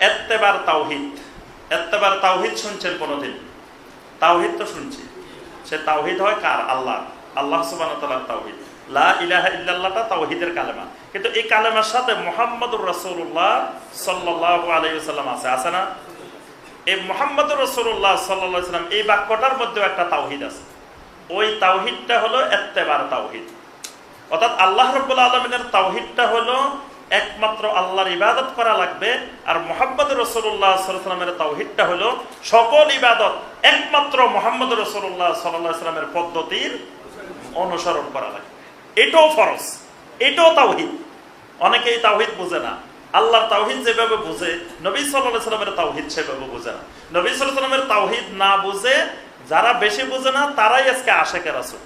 এত্তেবার তাওহিদ এত্তেবার তাওহিদ শুনছেন কোনোদিন? তাওহিদ তো শুনছি। সে তাওহিদ হয় কার? আল্লাহ আল্লাহ সুবাহ তাওহিদ। লা তাওহিদের কালেমা। কিন্তু এই কালেমার সাথে আছে। আছে না? এই সাল্লাম এই বাক্যটার মধ্যেও একটা তাওহিদ আছে। ওই তাওহিদটা হলো এত্তেবার তাওহিদ। অর্থাৎ আল্লাহ রব্বুল আলমিনের তাওহিদটা হলো একমাত্র আল্লাহর ইবাদত করা লাগবে, আর মোহাম্মদ রসুল্লাহ সাল্লামের তাওহিদটা হলো সকল ইবাদত একমাত্র মোহাম্মদ রসুল্লাহ সাল্লামের পদ্ধতির অনুসরণ করা লাগবে। এটাও ফরজ, এটাও তাওহিদ। অনেকে এই তাওহিদ বুঝে না। আল্লাহর তাওহিদ যেভাবে বুঝে, নবী সাল্লাহ সাল্লামের তাওহিদ সেভাবে বুঝে না। নবী সাল্লাহ সাল্লামের তাওহিদ না বুঝে যারা বেশি বুঝে না, তারাই আজকে আশেকের আসুন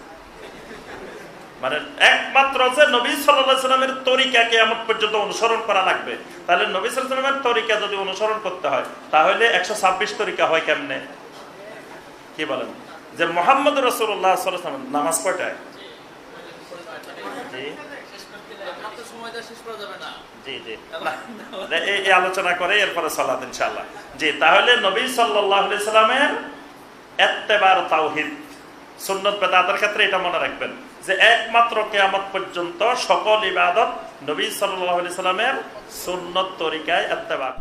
মানে একমাত্র যে নবী সাল্লামের তরিকাকে এমন পর্যন্ত অনুসরণ করা লাগবে। তাহলে নবী সাল্লামের তরিকা যদি অনুসরণ করতে হয়, তাহলে একশো ছাব্বিশ তরিকা হয় কেমনে? কি বলেন? যে মোহাম্মদ রসুল্লাহ নামাজ কয়টায়? এই আলোচনা করে, এরপরে সালাদ ইনশাল্লাহ জি, তাহলে নবী সাল্লাহ সাল্লামের এত্তেবার তাওহিদ। সুন্নত বেদাতের ক্ষেত্রে এটা মনে রাখবেন যে একমাত্র কেয়ামত পর্যন্ত সকল ইবাদত নবী সাল্লাহ সাল্লামের সুন্নত তরিকায় এত্তেবার।